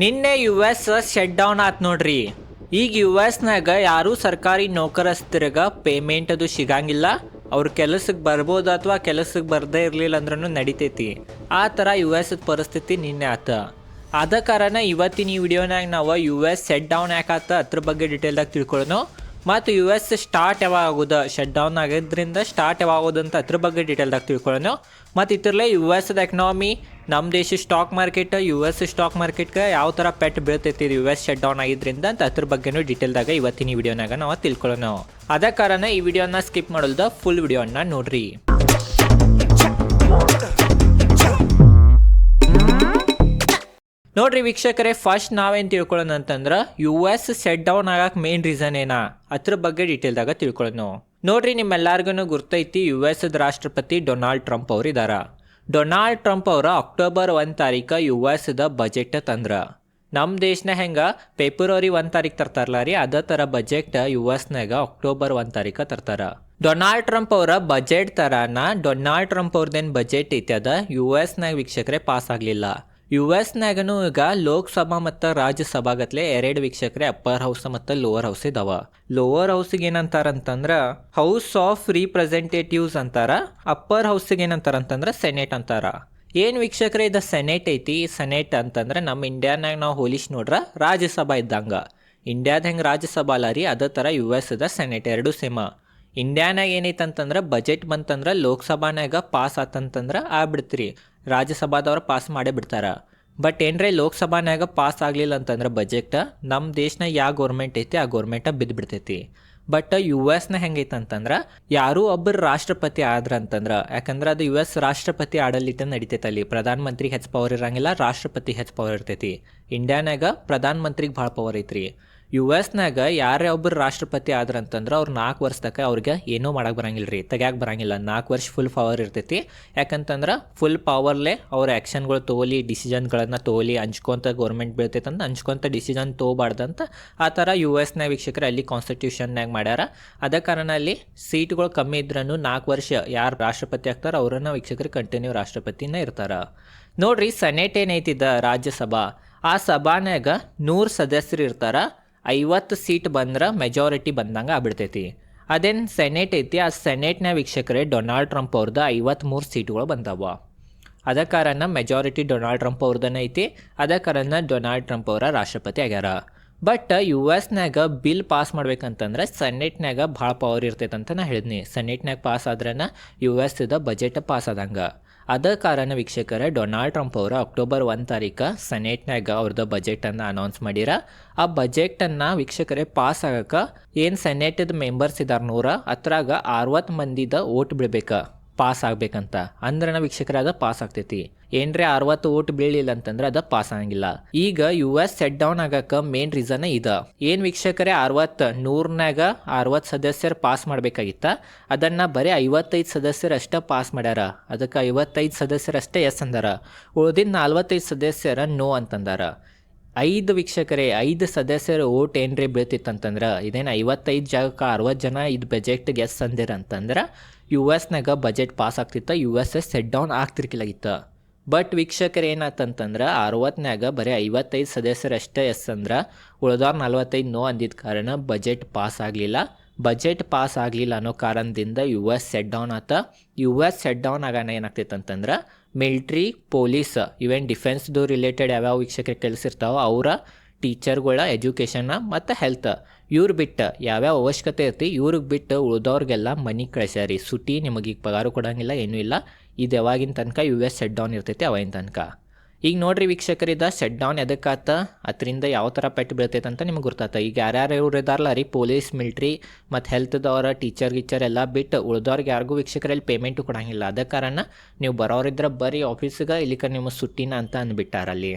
ನಿನ್ನೆ you S shut down ಆತ್ ನೋಡ್ರಿ. ಈಗ ಯು ಎಸ್ನಾಗ ಯಾರೂ ಸರ್ಕಾರಿ ನೌಕರಸ್ಥರಿಗ ಪೇಮೆಂಟ್ ಅದು ಸಿಗಂಗಿಲ್ಲ. ಅವ್ರ ಕೆಲಸಕ್ಕೆ ಬರ್ಬೋದು ಅಥವಾ ಕೆಲಸಕ್ಕೆ ಬರದೇ ಇರಲಿಲ್ಲ ಅಂದ್ರೂ ನಡಿತೈತಿ. ಆ ಥರ ಯು ಎಸ್ ಪರಿಸ್ಥಿತಿ ನಿನ್ನೆ ಆತ. ಆದ ಕಾರಣ ಇವತ್ತಿನ ಈ ವಿಡಿಯೋನಾಗ ನಾವು ಯು ಎಸ್ ಸೆಟ್ ಡೌನ್ ಯಾಕಾತ ಅದ್ರ ಬಗ್ಗೆ ಡೀಟೇಲ್ದಾಗ ತಿಳ್ಕೊಳ್ಳೋಣ ಮತ್ತು ಯು ಎಸ್ ಸ್ಟಾರ್ಟ್ ಯಾವಾಗ ಆಗೋದು? ಶಟ್ ಡೌನ್ ಆಗಿದ್ರಿಂದ ಸ್ಟಾರ್ಟ್ ಯಾವಾಗ ಆಗೋದು ಅಂತ ಅದ್ರ ಬಗ್ಗೆ ಡೀಟೇಲ್ದಾಗ ತಿಳ್ಕೊಳ್ಳೋಣ ಮತ್ತು ಇದ್ರಲ್ಲೇ ಯು ಎಸ್ದ ಎಕನಾಮಿ ನಮ್ಮ ದೇಶ stock market U S stock ಮಾರ್ಕೆಟ್ಗೆ ಯಾವ ಥರ ಪೆಟ್ ಬೀಳ್ತೈತಿ ಯು ಎಸ್ ಶಟ್ ಡೌನ್ ಆಗಿದ್ರಿಂದ ಅಂತ ಅದ್ರ ಬಗ್ಗೆನೂ ಡೀಟೇಲ್ದಾಗ ಇವತ್ತಿನ ವಿಡಿಯೋನಾಗ ನಾವು ತಿಳ್ಕೊಳ್ಳೋಣ ಅದ ಕಾರಣ ಈ ವಿಡಿಯೋನ ಸ್ಕಿಪ್ ಮಾಡೋಲ್ದ ಫುಲ್ ವಿಡಿಯೋನ ನೋಡ್ರಿ. ನೋಡ್ರಿ ವೀಕ್ಷಕರೇ ಫಸ್ಟ್ ನಾವೇನು ತಿಳ್ಕೊಳ್ಳೋಣ ಅಂತಂದ್ರೆ ಯು ಎಸ್ ಸೆಟ್ ಡೌನ್ ಆಗಕ್ಕೆ ಮೇನ್ ರೀಸನ್ ಏನಾ? ಅದ್ರ ಬಗ್ಗೆ ಡೀಟೇಲ್ದಾಗ ತಿಳ್ಕೊಳ್ಳೋಣ ನೋಡ್ರಿ ನಿಮ್ಮೆಲ್ಲರಿಗೂ ಗುರ್ತೈತಿ ಯು ಎಸ್ ರಾಷ್ಟ್ರಪತಿ ಡೊನಾಲ್ಡ್ ಟ್ರಂಪ್ ಅವ್ರು ಇದಾರ ಡೊನಾಲ್ಡ್ ಟ್ರಂಪ್ ಅವರ ಅಕ್ಟೋಬರ್ ಒಂದು ತಾರೀಕ ಯು ಎಸ್ ದ ಬಜೆಟ್ ತಂದ್ರ. ನಮ್ಮ ದೇಶನ ಹೆಂಗೆ? ಫೆಬ್ರವರಿ ಒಂದು ತಾರೀಕು ತರ್ತಾರಲ್ಲ ರೀ, ಅದೇ ಥರ ಬಜೆಟ್ ಯು ಎಸ್ನಾಗ ಅಕ್ಟೋಬರ್ ಒಂದು ತಾರೀಕು ತರ್ತಾರ. ಡೊನಾಲ್ಡ್ ಟ್ರಂಪ್ ಅವರ ಬಜೆಟ್ ತರಾನ ಡೊನಾಲ್ಡ್ ಟ್ರಂಪ್ ಅವ್ರದ್ದೇನು ಬಜೆಟ್ ಐತೆ ಅದ ಯು ಎಸ್ನಾಗ ವೀಕ್ಷಕರೇ ಪಾಸ್ ಆಗಲಿಲ್ಲ. ಯು ಎಸ್ನಾಗನು ಈಗ ಲೋಕಸಭಾ ಮತ್ತು ರಾಜ್ಯಸಭಾಗತ್ಲೆ ಎರಡು ವೀಕ್ಷಕರೇ ಅಪ್ಪರ್ ಹೌಸ್ ಮತ್ತು ಲೋವರ್ ಹೌಸ್ ಇದಾವ. ಲೋವರ್ ಹೌಸಿಗೆ ಏನಂತಾರಂತಂದ್ರ ಹೌಸ್ ಆಫ್ ರೀಪ್ರೆಸೆಂಟೇಟಿವ್ಸ್ ಅಂತಾರ, ಅಪ್ಪರ್ ಹೌಸಿಗೆ ಏನಂತಾರಂತಂದ್ರ ಸೆನೆಟ್ ಅಂತಾರ. ಏನು ವೀಕ್ಷಕರೇ ಇದು ಸೆನೆಟ್ ಐತಿ? ಸೆನೆಟ್ ಅಂತಂದ್ರೆ ನಮ್ಮ ಇಂಡಿಯಾನಾಗ ನಾವು ಹೋಲಿಸಿ ನೋಡ್ರ ರಾಜ್ಯಸಭಾ ಇದ್ದಂಗ. ಇಂಡಿಯಾದ ಹೆಂಗೆ ರಾಜ್ಯಸಭಾ ಅಲ್ಲ ರೀ, ಅದೇ ಥರ ಯು ಎಸ್ ಇದ ಸೆನೆಟ್, ಎರಡು ಸೇಮ. ಇಂಡಿಯಾನಾಗ ಏನೈತೆ ಅಂತಂದ್ರೆ ಬಜೆಟ್ ಬಂತಂದ್ರೆ ಲೋಕಸಭಾನಾಗ ಪಾಸ್ ಆತಂತಂದ್ರೆ ಆಗ್ಬಿಡ್ತೀರಿ. ರಾಜ್ಯಸಭಾದವ್ರು ಪಾಸ್ ಮಾಡೇ ಬಿಡ್ತಾರೆ. ಬಟ್ ಏನ್ರೆ ಲೋಕಸಭಾನಾಗ ಪಾಸ್ ಆಗಲಿಲ್ಲ ಅಂತಂದ್ರೆ ಬಜೆಟ್ ನಮ್ಮ ದೇಶನ ಯಾವ ಗೌರ್ಮೆಂಟ್ ಐತಿ ಆ ಗೌರ್ಮೆಂಟ ಬಿದ್ದು ಬಿಡ್ತೈತಿ. ಬಟ್ ಯು ಎಸ್ನ ಹೆಂಗೈತೆ ಅಂತಂದ್ರೆ ಯಾರೂ ಒಬ್ಬರು ರಾಷ್ಟ್ರಪತಿ ಆದ್ರ ಅಂತಂದ್ರೆ, ಯಾಕಂದ್ರೆ ಅದು ಯು ಎಸ್ ರಾಷ್ಟ್ರಪತಿ ಆಡಳಿತ ನಡಿತೈತೆ ಅಲ್ಲಿ. ಪ್ರಧಾನ ಮಂತ್ರಿಗೆ ಹೆಚ್ಚು ಪವರ್ ಇರಂಗಿಲ್ಲ ರಾಷ್ಟ್ರಪತಿ ಹೆಚ್ಚು ಪವರ್ ಇರ್ತೈತಿ. ಇಂಡಿಯಾನಾಗ ಪ್ರಧಾನ ಮಂತ್ರಿಗೆ ಭಾಳ ಪವರ್ ಐತ್ರಿ. ಯು ಎಸ್ನಾಗ ಯಾರೇ ಒಬ್ಬರು ರಾಷ್ಟ್ರಪತಿ ಆದ್ರ ಅಂತಂದ್ರೆ ಅವ್ರು ನಾಲ್ಕು ವರ್ಷದಕ್ಕೆ ಅವ್ರಿಗೆ ಏನೂ ಮಾಡಕ್ಕೆ ಬರಂಗಿಲ್ಲ ರೀ ತೆಗ್ಯಾಕೆ ಬರಂಗಿಲ್ಲ. ನಾಲ್ಕು ವರ್ಷ ಫುಲ್ ಪವರ್ ಇರ್ತೈತಿ. ಯಾಕಂತಂದ್ರೆ ಫುಲ್ ಪವರ್ಲೆ ಅವ್ರ ಆ್ಯಕ್ಷನ್ಗಳು ತೋಲಿ ಡಿಸಿಷನ್ಗಳನ್ನು ತೋಲಿ, ಹಂಚ್ಕೊಂತ ಗೌರ್ಮೆಂಟ್ ಬೀಳ್ತೈತೆ ಅಂತ ಹಂಚ್ಕೊಂತ ಡಿಸಿಷನ್ ತೋಬಾರ್ದಂತ ಆ ಥರ ಯು ಎಸ್ನ ವೀಕ್ಷಕರು ಅಲ್ಲಿ ಕಾನ್ಸ್ಟಿಟ್ಯೂಷನ್ನಾಗ ಮಾಡ್ಯಾರ. ಅದ ಕಾರಣ ಅಲ್ಲಿ ಸೀಟ್ಗಳು ಕಮ್ಮಿ ಇದ್ರೂ ನಾಲ್ಕು ವರ್ಷ ಯಾರು ರಾಷ್ಟ್ರಪತಿ ಆಗ್ತಾರೋ ಅವ್ರನ್ನ ವೀಕ್ಷಕರು ಕಂಟಿನ್ಯೂ ರಾಷ್ಟ್ರಪತಿನ ಇರ್ತಾರ. ನೋಡ್ರಿ ಸೆನೆಟ್ ಏನೈತಿದ ರಾಜ್ಯಸಭಾ. ಆ ಸಭಾನ್ಯಾಗ ನೂರು ಸದಸ್ಯರು ಇರ್ತಾರ. ಐವತ್ತು ಸೀಟ್ ಬಂದ್ರೆ ಮೆಜಾರಿಟಿ ಬಂದಂಗೆ ಆಗ್ಬಿಡ್ತೈತಿ. ಅದೇನು ಸೆನೆಟ್ ಐತಿ, ಆ ಸೆನೆಟ್ನ ವೀಕ್ಷಕರೇ ಡೊನಾಲ್ಡ್ ಟ್ರಂಪ್ ಅವ್ರದ್ದು ಐವತ್ತ್ಮೂರು ಸೀಟ್ಗಳು ಬಂದವ. ಅದ ಕಾರಣ ಮೆಜಾರಿಟಿ ಡೊನಾಲ್ಡ್ ಟ್ರಂಪ್ ಅವ್ರದ್ದನ ಐತಿ, ಅದ ಕಾರಣ ಡೊನಾಲ್ಡ್ ಟ್ರಂಪ್ ಅವರ ರಾಷ್ಟ್ರಪತಿ ಆಗ್ಯಾರ. ಬಟ್ ಯು ಎಸ್ನಾಗ ಬಿಲ್ ಪಾಸ್ ಮಾಡ್ಬೇಕಂತಂದ್ರೆ ಸೆನೆಟ್ನಾಗ ಭಾಳ ಪವರ್ ಇರ್ತೈತೆ ಅಂತ ನಾ ಹೇಳಿದ್ನಿ. ಸೆನೆಟ್ನಾಗ ಪಾಸ್ ಆದ್ರನ ಯು ಎಸ್ ದ ಬಜೆಟ್ ಪಾಸ್ ಆದಂಗೆ. ಅದ ಕಾರಣ ವೀಕ್ಷಕರ ಡೊನಾಲ್ಡ್ ಟ್ರಂಪ್ ಅವರು ಅಕ್ಟೋಬರ್ ಒಂದು ತಾರೀಕ ಸೆನೆಟ್ನಾಗ ಅವ್ರದ್ದು ಬಜೆಟನ್ನು ಅನೌನ್ಸ್ ಮಾಡಿರ. ಆ ಬಜೆಟನ್ನು ವೀಕ್ಷಕರೇ ಪಾಸ್ ಆಗಕ್ಕೆ ಏನು ಸೆನೆಟದ ಮೆಂಬರ್ಸ್ ಇದ್ದಾರೆ ನೂರ ಅದ್ರಾಗ ಅರವತ್ತು ಮಂದಿದ ಓಟ್ ಬಿಡ್ಬೇಕು. ಪಾಸ್ ಆಗ್ಬೇಕಂತ ಅಂದ್ರೆ ನಾವು ವೀಕ್ಷಕರ ಅದ ಪಾಸ್ ಆಗ್ತೈತಿ ಏನ್ರೆ ಅರವತ್ತು ಓಟ್ ಬೀಳಿಲ್ಲ ಅಂತಂದ್ರೆ ಅದ ಪಾಸ್ ಆಗಂಗಿಲ್ಲ ಈಗ ಯು ಎಸ್ ಸೆಟ್ ಡೌನ್ ಆಗಕ್ಕೆ ಮೇನ್ ರೀಸನ್ ಇದ. ಏನ್ ವೀಕ್ಷಕರೇ ಅರವತ್ತು ನೂರ್ನಾಗ ಅರವತ್ತು ಸದಸ್ಯರು ಪಾಸ್ ಮಾಡ್ಬೇಕಾಗಿತ್ತ? ಅದನ್ನ ಬರೀ ಐವತ್ತೈದು ಸದಸ್ಯರು ಪಾಸ್ ಮಾಡ್ಯಾರ. ಅದಕ್ಕೆ ಐವತ್ತೈದು ಸದಸ್ಯರಷ್ಟೇ ಎಸ್ ಅಂದಾರ. ಉಳಿದಿನ್ ನಲ್ವತ್ತೈದು ಸದಸ್ಯರ ನೋ ಅಂತಂದಾರ. ಐದು ವೀಕ್ಷಕರೇ, ಐದು ಸದಸ್ಯರ ಓಟ್ ಏನ್ರಿ ಬೀಳ್ತಿತ್ತಂತಂದ್ರೆ, ಇದೇನು ಐವತ್ತೈದು ಜಾಗಕ್ಕೆ ಅರವತ್ತು ಜನ ಇದು ಬಜೆಟ್ಗೆ ಎಸ್ ಅಂದಿರ ಅಂತಂದ್ರೆ ಯು ಎಸ್ನಾಗ ಬಜೆಟ್ ಪಾಸ್ ಆಗ್ತಿತ್ತು U S S shut down ಆಗ್ತಿರ್ಕಿಲ್ಲಾಗಿತ್ತು. But ವೀಕ್ಷಕರು ಏನಾತಂತಂದ್ರೆ ಅರವತ್ತನಾಗ ಬರೀ ಐವತ್ತೈದು ಸದಸ್ಯರಷ್ಟೇ ಎಸ್ ಅಂದ್ರೆ ಉಳಿದವ್ರು ನಲ್ವತ್ತೈದು ನೋ ಅಂದಿದ್ದ ಕಾರಣ ಬಜೆಟ್ ಪಾಸ್ ಆಗಲಿಲ್ಲ. ಬಜೆಟ್ ಪಾಸ್ ಆಗಲಿಲ್ಲ ಅನ್ನೋ ಕಾರಣದಿಂದ ಯು ಎಸ್ ಸೆಟ್ ಡೌನ್ ಆತ. ಯು ಎಸ್ ಸೆಟ್ ಡೌನ್ ಆಗೋಣ ಏನಾಗ್ತೈತೆ ಅಂತಂದ್ರೆ ಮಿಲ್ಟ್ರಿ ಪೊಲೀಸ್ ಇವೆನ್ ಡಿಫೆನ್ಸ್ದು ರಿಲೇಟೆಡ್ ಯಾವ್ಯಾವ ವೀಕ್ಷಕರಿಗೆ ಕೆಲಸ ಇರ್ತಾವೋ ಅವರ ಟೀಚರ್ಗಳ ಎಜುಕೇಷನ್ನ ಮತ್ತು ಹೆಲ್ತ್ ಇವ್ರು ಬಿಟ್ಟು ಯಾವ್ಯಾವ ಅವಶ್ಯಕತೆ ಇರ್ತಿ, ಇವ್ರಿಗೆ ಬಿಟ್ಟು ಉಳ್ದವ್ರಿಗೆಲ್ಲ ಮನಿ ಕಳಿಸ್ಯಾರಿ. ಸುಟಿ ನಿಮಗೆ ಈಗ ಪಗಾರ ಕೊಡೋಂಗಿಲ್ಲ, ಏನೂ ಇಲ್ಲ. ಇದು ಯಾವಾಗಿನ ತನಕ, ಯು ಎಸ್ ಸೆಟ್ ಡೌನ್ ಇರ್ತೈತಿ ಅವಾಗಿನ ತನಕ. ಈಗ ನೋಡ್ರಿ ವೀಕ್ಷಕರಿದ ಸೆಟ್ ಡೌನ್ ಎದಕ್ಕಾತ, ಅದರಿಂದ ಯಾವ ಥರ ಪೆಟ್ಟು ಬೀಳ್ತೈತೆ ಅಂತ ನಿಮ್ಗೆ ಗೊತ್ತಾತ ಈಗ ಯಾರ್ಯಾರು ಇವ್ರು ಇದಾರಲ್ಲ ರೀ, ಪೊಲೀಸ್, ಮಿಲ್ಟ್ರಿ ಮತ್ತು ಹೆಲ್ತ್ದವ್ರ, ಟೀಚರ್, ಗೀಚರ್ ಎಲ್ಲ ಬಿಟ್ಟು ಉಳ್ದವ್ರಿಗೆ ಯಾರಿಗೂ ವೀಕ್ಷಕರಲ್ಲಿ ಪೇಮೆಂಟು ಕೊಡೋಂಗಿಲ್ಲ. ಅದ ಕಾರಣ ನೀವು ಬರೋರಿದ್ರೆ ಬರೀ ಆಫೀಸಿಗೆ ಇಲ್ಲಿಕ ನಿಮ್ಮ ಸುಟ್ಟಿನ ಅಂತ ಅಂದ್ಬಿಟ್ಟಾರ ಅಲ್ಲಿ.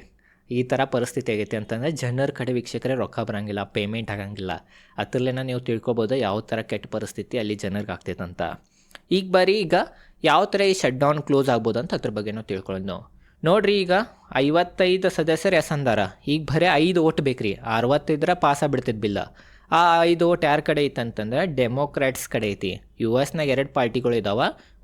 ಈ ಥರ ಪರಿಸ್ಥಿತಿ ಆಗೈತೆ ಅಂತಂದರೆ ಜನರ ಕಡೆ ವೀಕ್ಷಕರೇ ರೊಕ್ಕ ಬರೋಂಗಿಲ್ಲ ಪೇಮೆಂಟ್ ಆಗಂಗಿಲ್ಲ. ಅದರಲ್ಲೇನ ನೀವು ತಿಳ್ಕೊಬೋದು ಯಾವ ಥರ ಕೆಟ್ಟ ಪರಿಸ್ಥಿತಿ ಅಲ್ಲಿ ಜನರಿಗೆ ಆಗ್ತೈತೆ ಅಂತ. ಈಗ ಬರೀ ಈಗ ಯಾವ ಥರ ಈ ಶಟ್ ಡೌನ್ ಕ್ಲೋಸ್ ಆಗ್ಬೋದು ಅಂತ ಅದ್ರ ಬಗ್ಗೆ ನಾವು ತಿಳ್ಕೊಳ್ಳೋದು ನೋಡ್ರಿ ಈಗ ಐವತ್ತೈದು ಸದಸ್ಯರು ಎಸ್ ಅಂದಾರ. ಈಗ ಬರೀ ಐದು ಓಟ್ ಬೇಕ್ರಿ. ಅರವತ್ತಿದ್ರೆ ಪಾಸ್ ಆಗ್ಬಿಡ್ತಿದ್ ಬಿಲ್ಲ ಆ ಐದು ಓಟ್ ಯಾರ ಕಡೆ ಇತ್ತಂತಂದ್ರೆ ಡೆಮೋಕ್ರಾಟ್ಸ್ ಕಡೆ ಐತಿ. ಯು ಎಸ್ನಾಗ ಎರಡು ಪಾರ್ಟಿಗಳು ಇದಾವ.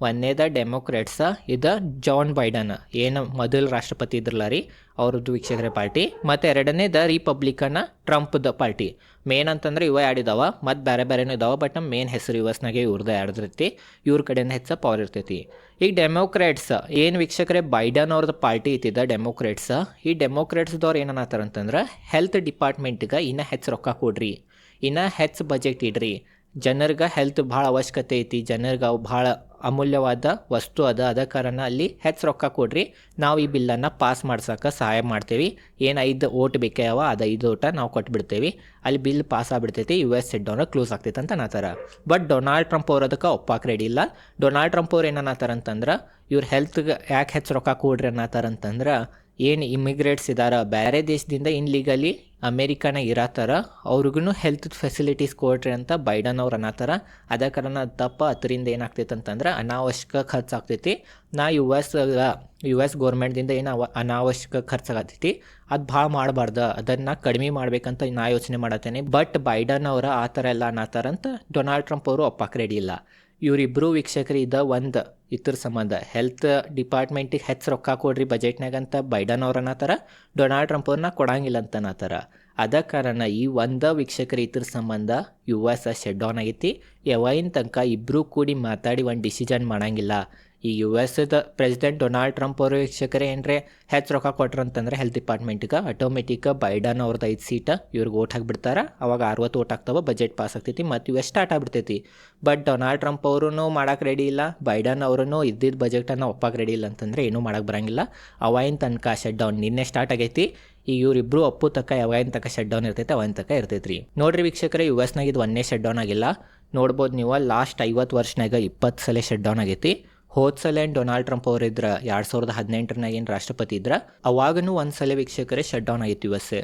ಒಂದೇದ ಡೆಮೋಕ್ರಾಟ್ಸ್ ಇದು ಜಾನ್ ಬೈಡನ್. ಏನು ಮೊದಲು ರಾಷ್ಟ್ರಪತಿ ಇದ್ರಲ್ಲ ರೀ, ಅವ್ರದ್ದು ವೀಕ್ಷಕರ ಪಾರ್ಟಿ. ಮತ್ತು ಎರಡನೇದ ರಿಪಬ್ಲಿಕನ್ ಟ್ರಂಪ್ದ ಪಾರ್ಟಿ. ಮೇನ್ ಅಂತಂದ್ರೆ ಇವ ಆಡಿದಾವ ಮತ್ತು ಬೇರೆ ಬೇರೆನೂ ಇದಾವ, ಬಟ್ ನಮ್ಮ ಮೇನ್ ಹೆಸರು ಯು ಎಸ್ನಾಗೆ ಇವ್ರದ್ದು ಯಾರ್ದಿರ್ತಿ ಇವ್ರ ಕಡೆಯಿಂದ ಹೆಚ್ಚು ಪವರ್ ಇರ್ತೈತಿ. ಈಗ ಡೆಮೋಕ್ರಾಟ್ಸ್ ಏನು ವೀಕ್ಷಕರೇ, ಬೈಡನ್ ಅವ್ರದ್ದು ಪಾರ್ಟಿ ಇತ್ತಿದ್ದ ಡೆಮೋಕ್ರಾಟ್ಸ್ ಈ ಡೆಮೊಕ್ರೇಟ್ಸ್ದವ್ರು ಅಂತಂದ್ರೆ ಹೆಲ್ತ್ ಡಿಪಾರ್ಟ್ಮೆಂಟ್ಗೆ ಇನ್ನೂ ಹೆಚ್ಚು ರೊಕ್ಕ ಕೊಡ್ರಿ. ಇನ್ನು ಹೆಚ್ಚು ಬಜೆಟ್ ಇಡ್ರಿ. ಜನರಿಗೆ ಹೆಲ್ತ್ ಭಾಳ ಅವಶ್ಯಕತೆ ಐತಿ. ಜನರಿಗೆ ಅವು ಭಾಳ ಅಮೂಲ್ಯವಾದ ವಸ್ತು ಅದ. ಅದ ಕಾರಣ ಅಲ್ಲಿ ಹೆಚ್ಚು ರೊಕ್ಕ ಕೊಡ್ರಿ. ನಾವು ಈ ಬಿಲ್ಲನ್ನು ಪಾಸ್ ಮಾಡ್ಸೋಕೆ ಸಹಾಯ ಮಾಡ್ತೀವಿ. ಏನು ಐದು ಓಟ್ ಬೇಕಾವ ಅದು ಐದು ಓಟ ನಾವು ಕೊಟ್ಬಿಡ್ತೀವಿ. ಅಲ್ಲಿ bill pass ಆಗಿಬಿಡ್ತೈತಿ. U S shut down close ಆಗ್ತೈತೆ ಅಂತ ಅನ್ನತ್ತಾರ ಬಟ್ ಡೊನಾಲ್ಡ್ ಟ್ರಂಪ್ ಅವ್ರು ಅದಕ್ಕೆ ಒಪ್ಪಾಕೆ ರೆಡಿ ಇಲ್ಲ. ಡೊನಾಲ್ಡ್ ಟ್ರಂಪ್ ಅವ್ರು ಏನನ್ನತ್ತಾರ ಅಂತಂದ್ರೆ, ಇವ್ರ ಹೆಲ್ತ್ಗೆ ಯಾಕೆ ಹೆಚ್ಚು ರೊಕ್ಕ ಕೊಡ್ರಿ ಅನ್ನತ್ತಾರ ಅಂತಂದ್ರೆ, ಏನು ಇಮಿಗ್ರೇಟ್ಸ್ ಇದ್ದಾರೆ ಬೇರೆ ದೇಶದಿಂದ ಇನ್ಲೀಗಲಿ ಅಮೇರಿಕಾನ ಇರತ್ತಾರ ಅವ್ರಿಗೂ ಹೆಲ್ತ್ ಫೆಸಿಲಿಟೀಸ್ ಕೊಡ್ರಿ ಅಂತ ಬೈಡನ್ ಅವ್ರು ಅನ್ನತ್ತಾರ ಅದೇ ಕಾರಣ ತಪ್ಪ ಅದರಿಂದ ಏನಾಗ್ತೈತೆ ಅಂತಂದ್ರೆ ಅನಾವಶ್ಯಕ ಖರ್ಚಾಗ್ತೈತಿ. ನಾ ಯು ಎಸ್ ಯು ಎಸ್ ಗೌರ್ಮೆಂಟ್ದಿಂದ ಏನು ಅವ, ಅನಾವಶ್ಯಕ ಖರ್ಚಾಗತ್ತೈತಿ ಅದು ಭಾಳ ಮಾಡಬಾರ್ದು. ಅದನ್ನು ಕಡಿಮೆ ಮಾಡ್ಬೇಕಂತ ನಾ ಯೋಚನೆ ಮಾಡತ್ತೇನೆ. ಬಟ್ ಬೈಡನ್ ಅವರ ಆ ಥರ ಎಲ್ಲ ಅನ್ನತ್ತಾರಂತ ಡೊನಾಲ್ಡ್ ಟ್ರಂಪ್ ಅವರು ಒಪ್ಪಕ್ಕೆ ರೆಡಿ ಇಲ್ಲ. ಇವರಿಬ್ಬರು ವೀಕ್ಷಕರು ಇದ ಒಂದು ಇದ್ರ ಸಂಬಂಧ. ಹೆಲ್ತ್ ಡಿಪಾರ್ಟ್ಮೆಂಟಿಗೆ ಹೆಚ್ಚು ರೊಕ್ಕ ಕೊಡ್ರಿ ಬಜೆಟ್ನಾಗ ಅಂತ ಬೈಡನ್ ಅವ್ರು ಅನ್ನತ್ತಾರ ಡೊನಾಲ್ಡ್ ಟ್ರಂಪ್ ಅವ್ರನ್ನ ಕೊಡಂಗಿಲ್ಲ ಅಂತ ಅನ್ನತ್ತಾರ ಅದ ಕಾರಣ ಈ ಒಂದ ವೀಕ್ಷಕರು ಇದ್ರ ಸಂಬಂಧ ಯು ಎಸ್ ಶೆಡ್ ಡೌನ್ ಆಗೈತಿ. ಯವಾಯಿನ ತನಕ ಇಬ್ಬರೂ ಕೂಡಿ ಮಾತಾಡಿ ಒಂದು ಡಿಸಿಷನ್ ಮಾಡಂಗಿಲ್ಲ. ಈ ಯು ಎಸ್ದ ಪ್ರೆಸಿಡೆಂಟ್ ಡೊನಾಲ್ಡ್ ಟ್ರಂಪ್ ಅವರು ವೀಕ್ಷಕರೇ, ಏನರೇ ಹೆಚ್ಚು ರೊಕ್ಕ ಕೊಟ್ರು ಅಂತಂದ್ರೆ ಹೆಲ್ತ್ ಡಿಪಾರ್ಟ್ಮೆಂಟ್ಗೆ ಆಟೋಮೆಟಿಕ್ ಬೈಡನ್ ಅವ್ರದ್ದು ಐದು ಸೀಟ್ ಇವ್ರಿಗೆ ಓಟ್ ಹಾಕ್ಬಿಡ್ತಾರೆ. ಅವಾಗ ಅರವತ್ತು ಓಟ್ ಆಗ್ತಾವ ಬಜೆಟ್ ಪಾಸ್ ಆಗ್ತೈತಿ, ಮತ್ತು ಇವು ಸ್ಟಾರ್ಟ್ ಆಗ್ಬಿಡ್ತೈತಿ. ಬಟ್ ಡೊನಾಲ್ಡ್ ಟ್ರಂಪ್ ಅವರು ಮಾಡಕ್ಕೆ ರೆಡಿ ಇಲ್ಲ. ಬೈಡನ್ ಅವರು ಇದ್ದಿದ್ದ ಬಜೆಟನ್ನು ಒಪ್ಪಕ್ಕೆ ರೆಡಿ ಇಲ್ಲ ಅಂತಂದ್ರೆ ಏನೂ ಮಾಡಕ್ಕೆ ಬರಂಗಿಲ್ಲ. ಅವಾಯಿನ ತನಕ ಶಟ್ ಡೌನ್ ನಿನ್ನೆ ಸ್ಟಾರ್ಟ್ ಆಗೈತಿ. ಈ ಇವರಿಬ್ರು ಅಪ್ಪು ತಕ್ಕ ಯಾವಾಗಿನ ತಕ್ಕ ಶಟ್ ಡೌನ್ ಇರ್ತೈತೆ, ಅವಾಗಿನ ತಕ್ಕ ಇರ್ತೈತೆ ರೀ ನೋಡ್ರಿ ವೀಕ್ಷಕರೇ ಯು ಎಸ್ನಾಗ ಇದು ಒಂದೇ ಶಟ್ ಡೌನ್ ಆಗಿಲ್ಲ. ನೋಡ್ಬೋದು ನೀವು ಲಾಸ್ಟ್ ಐವತ್ತು ವರ್ಷನಾಗ ಇಪ್ಪತ್ತು ಸಲ ಶಟ್ ಡೌನ್ ಆಗೈತಿ. ಹೋದ ಸಲ ಏನು ಡೊನಾಲ್ಡ್ ಟ್ರಂಪ್ ಅವ್ರು ಇದ್ರ, ಎರಡು ಸಾವಿರದ ಹದಿನೆಂಟರಾಗ ಏನು ರಾಷ್ಟ್ರಪತಿ ಇದ್ರ, ಅವಾಗನೂ ಒಂದು ಸಲ ವೀಕ್ಷಕರೇ ಶಟ್ ಡೌನ್ ಆಗಿತ್ತು ಯು ಎಸ್ ಎ.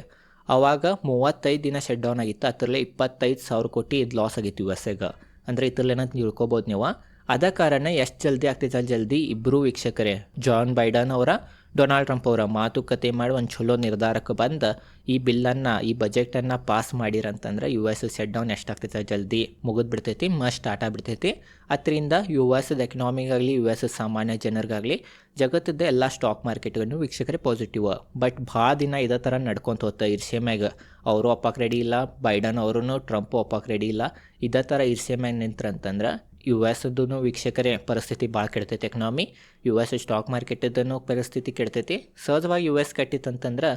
ಅವಾಗ ಮೂವತ್ತೈದು ದಿನ ಶಟ್ ಡೌನ್ ಆಗಿತ್ತು, ಅದರಲ್ಲೇ ಇಪ್ಪತ್ತೈದು ಸಾವಿರ ಕೋಟಿ ಇದು ಲಾಸ್ ಆಗಿತ್ತು ಯು ಎಸ್ ಎಗೆ. ಅಂದರೆ ಇದ್ರಲ್ಲಿ ಏನಂತ ತಿಳ್ಕೊಬೋದು ನೀವು. ಅದ ಕಾರಣ ಎಷ್ಟು ಜಲ್ದಿ ಆಗ್ತೈತೆ ಜಲ್ದಿ ಇಬ್ಬರು ವೀಕ್ಷಕರೇ, ಜಾನ್ ಬೈಡನ್ ಅವರ ಡೊನಾಲ್ಡ್ ಟ್ರಂಪ್ ಅವರ ಮಾತುಕತೆ ಮಾಡಿ ಒಂದು ಚಲೋ ನಿರ್ಧಾರಕ್ಕೆ ಬಂದು ಈ ಬಿಲ್ಲನ್ನು, ಈ ಬಜೆಟನ್ನು ಪಾಸ್ ಮಾಡಿರಂತಂದ್ರೆ ಯು ಎಸ್ ಸೆಟ್ ಡೌನ್ ಎಷ್ಟಾಗ್ತೈತೆ? ಜಲ್ದಿ ಮುಗಿದು ಬಿಡ್ತೈತಿ ಮಸ್ಟ್ ಸ್ಟಾರ್ಟ್ ಆಗಿಬಿಡ್ತೈತಿ. ಅದರಿಂದ ಯು ಎಸ್ದ ಎಕನಾಮಿಗಾಗಲಿ ಯು ಎಸ್ ಸಾಮಾನ್ಯ ಜನರಿಗಾಗಲಿ ಜಗತ್ತದ ಎಲ್ಲ ಸ್ಟಾಕ್ ಮಾರ್ಕೆಟ್ಗಳನ್ನು ವೀಕ್ಷಕರೇ ಪಾಸಿಟಿವ್ ಬಟ್ ಭಾಳ ದಿನ ಇದೇ ಥರ ನಡ್ಕೊತ ಹೋಗ್ತಾ ಇರ್ಸೆ ಮ್ಯಾಗ. ಅವರು ಒಪ್ಪಕ್ಕೆ ರೆಡಿ ಇಲ್ಲ ಬೈಡನ್ ಅವರು ಟ್ರಂಪ್ ಒಪ್ಪಕ್ಕೆ ರೆಡಿ ಇಲ್ಲ. ಇದೇ ಥರ ಇರ್ಸೆ ಮ್ಯಾಗ ನಿಂತ್ರಂತಂದ್ರೆ ಯು ಎಸ್ದು ವೀಕ್ಷಕರೇ ಪರಿಸ್ಥಿತಿ ಭಾಳ ಕೆಡ್ತೈತೆ ಎಕನಾಮಿ ಯು ಎಸ್ ಸ್ಟಾಕ್ ಮಾರ್ಕೆಟದನ್ನು ಪರಿಸ್ಥಿತಿ ಕೆಡ್ತೈತಿ. ಸಹಜವಾಗಿ ಯು ಎಸ್ ಕಟ್ಟಿತ್ತಂತಂದ್ರೆ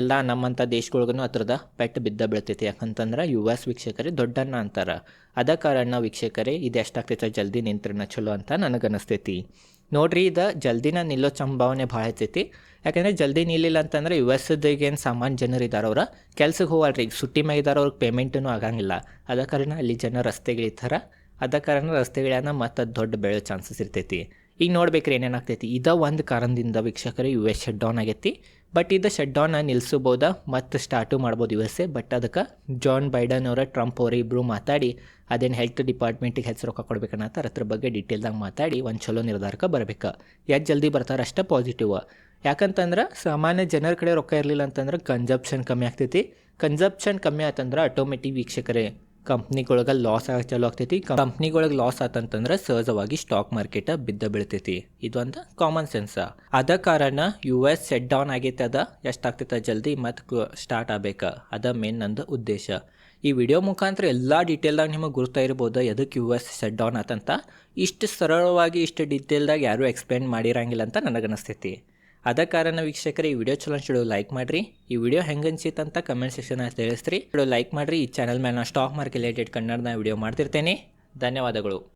ಎಲ್ಲ ನಮ್ಮಂಥ ದೇಶಗಳಿಗೂ ಅದ್ರದ ಪೆಟ್ಟು ಬಿದ್ದ ಬೀಳ್ತೈತಿ. ಯಾಕಂತಂದ್ರೆ ಯು ಎಸ್ ವೀಕ್ಷಕರೇ ದೊಡ್ಡಣ್ಣ ಅಂತಾರೆ. ಅದ ಕಾರಣ ವೀಕ್ಷಕರೇ ಇದು ಎಷ್ಟಾಗ್ತೈತೆ ಜಲ್ದಿ ನಿಂತ್ರನ ಚಲೋ ಅಂತ ನನಗನ್ನಿಸ್ತೈತಿ ನೋಡ್ರಿ ಇದು ಜಲ್ದಿನ ನಿಲ್ಲೋ ಸಂಭಾವನೆ ಭಾಳ ಹೆಚ್ಚೈತಿ. ಯಾಕಂದರೆ ಜಲ್ದಿ ನಿಲ್ಲಿಲ್ಲ ಅಂತಂದ್ರೆ ಯು ಏನು ಸಾಮಾನ್ಯ ಜನರು ಇದ್ದಾರೆ ಅವ್ರ ಕೆಲ್ಸಕ್ಕೆ ಹೋಗಲ್ರಿ. ಈಗ ಸುಟ್ಟಿ ಮ್ಯಾಗ ಇದ್ದಾರೆ ಅವ್ರಿಗೆ ಪೇಮೆಂಟೂ ಆಗಂಗಿಲ್ಲ. ಅದ ಕಾರಣ ಅಲ್ಲಿ ಜನ ರಸ್ತೆಗಿಳಿತಾರ ಅದ ಕಾರಣ ರಸ್ತೆಗಳನ್ನ ಮತ್ತು ದೊಡ್ಡ ಬೆಳೆಯೋ ಚಾನ್ಸಸ್ ಇರ್ತೈತಿ. ಈಗ ನೋಡ್ಬೇಕ್ರಿ ಏನೇನಾಗ್ತೈತಿ. ಇದ ಒಂದು ಕಾರಣದಿಂದ ವೀಕ್ಷಕರು ಯು ಎಸ್ ಶಟ್ ಡೌನ್ ಆಗೈತಿ. ಬಟ್ ಇದು ಶಟ್ ಡೌನ್ ನಿಲ್ಲಿಸ್ಬೋದ ಮತ್ತು ಸ್ಟಾರ್ಟು ಮಾಡ್ಬೋದು ಯು ಎಸ್ ಎ. ಬಟ್ ಅದಕ್ಕೆ ಜಾನ್ ಬೈಡನ್ ಅವರ ಟ್ರಂಪ್ ಅವರ ಇಬ್ಬರು ಮಾತಾಡಿ, ಅದೇನು ಹೆಲ್ತ್ ಡಿಪಾರ್ಟ್ಮೆಂಟಿಗೆ ಹೆಚ್ಚು ರೊಕ್ಕ ಕೊಡ್ಬೇಕನ್ನತ್ತಾರ ಅದ್ರ ಬಗ್ಗೆ ಡೀಟೇಲ್ದಾಗ ಮಾತಾಡಿ ಒಂದು ಚಲೋ ನಿರ್ಧಾರಕ್ಕೆ ಬರಬೇಕು. ಯಾಕೆ ಜಲ್ದಿ ಬರ್ತಾರೆ? ಅಷ್ಟೇ ಪಾಸಿಟಿವ್ ಯಾಕಂತಂದ್ರೆ ಸಾಮಾನ್ಯ ಜನರ ಕಡೆ ರೊಕ್ಕ ಇರಲಿಲ್ಲ ಅಂತಂದ್ರೆ ಕನ್ಸಪ್ಷನ್ ಕಮ್ಮಿ ಆಗ್ತೈತಿ. ಕನ್ಸಪ್ಷನ್ ಕಮ್ಮಿ ಆಯ್ತಂದ್ರೆ ಆಟೋಮೆಟಿಕ್ ವೀಕ್ಷಕರೇ ಕಂಪ್ನಿಗೊಳಗೆ ಲಾಸ್ ಆಗ ಚಾಲು ಆಗ್ತೈತಿ. ಕಂಪ್ನಿಗೊಳಗೆ ಲಾಸ್ ಆತಂತಂದ್ರೆ ಸಹಜವಾಗಿ ಸ್ಟಾಕ್ ಮಾರ್ಕೆಟ್ ಬಿದ್ದ ಬೀಳ್ತೈತಿ. ಇದೊಂದು ಕಾಮನ್ ಸೆನ್ಸ್ ಅದ ಕಾರಣ ಯು ಎಸ್ ಸೆಟ್ ಡೌನ್ ಆಗೈತೆ ಅದ ಎಷ್ಟಾಗ್ತೈತೆ ಜಲ್ದಿ ಮತ್ತು ಸ್ಟಾರ್ಟ್ ಆಗ್ಬೇಕು. ಅದ ಮೇನ್ ನಂದು ಉದ್ದೇಶ. ಈ ವಿಡಿಯೋ ಮುಖಾಂತರ ಎಲ್ಲ ಡೀಟೇಲ್ದಾಗ ನಿಮಗೆ ಗುರ್ತಾ ಇರ್ಬೋದು ಎದಕ್ಕೆ ಯು ಎಸ್ ಸೆಟ್ ಡೌನ್ ಆತಂತ. ಇಷ್ಟು ಸರಳವಾಗಿ, ಇಷ್ಟು ಡೀಟೇಲ್ದಾಗ ಯಾರೂ ಎಕ್ಸ್ಪ್ಲೇನ್ ಮಾಡಿರಂಗಿಲ್ಲ ಅಂತ ನನಗನ್ನಿಸ್ತೈತಿ. ಅದ ಕಾರಣ ವೀಕ್ಷಕರೇ, ಈ ವಿಡಿಯೋ ಚಲೋ ಅನ್ಸಿಡೋ ಲೈಕ್ ಮಾಡಿರಿ. ಈ ವಿಡಿಯೋ ಹೆಂಗೆ ಅನ್ಸಿತ್ತು ಅಂತ ಕಮೆಂಟ್ ಸೆಕ್ಷನ್ ತಿಳಿಸ್ರಿ. ವಿಡಿಯೋ ಲೈಕ್ ಮಾಡಿರಿ. ಈ ಚಾನಲ್ ಮೇಲೆ ನಾನು ಸ್ಟಾಕ್ ಮಾರ್ಕೆಟ್ ರಿಲೇಟೆಡ್ ಕನ್ನಡದ ವಿಡಿಯೋ ಮಾಡ್ತಿರ್ತೇನೆ. ಧನ್ಯವಾದಗಳು.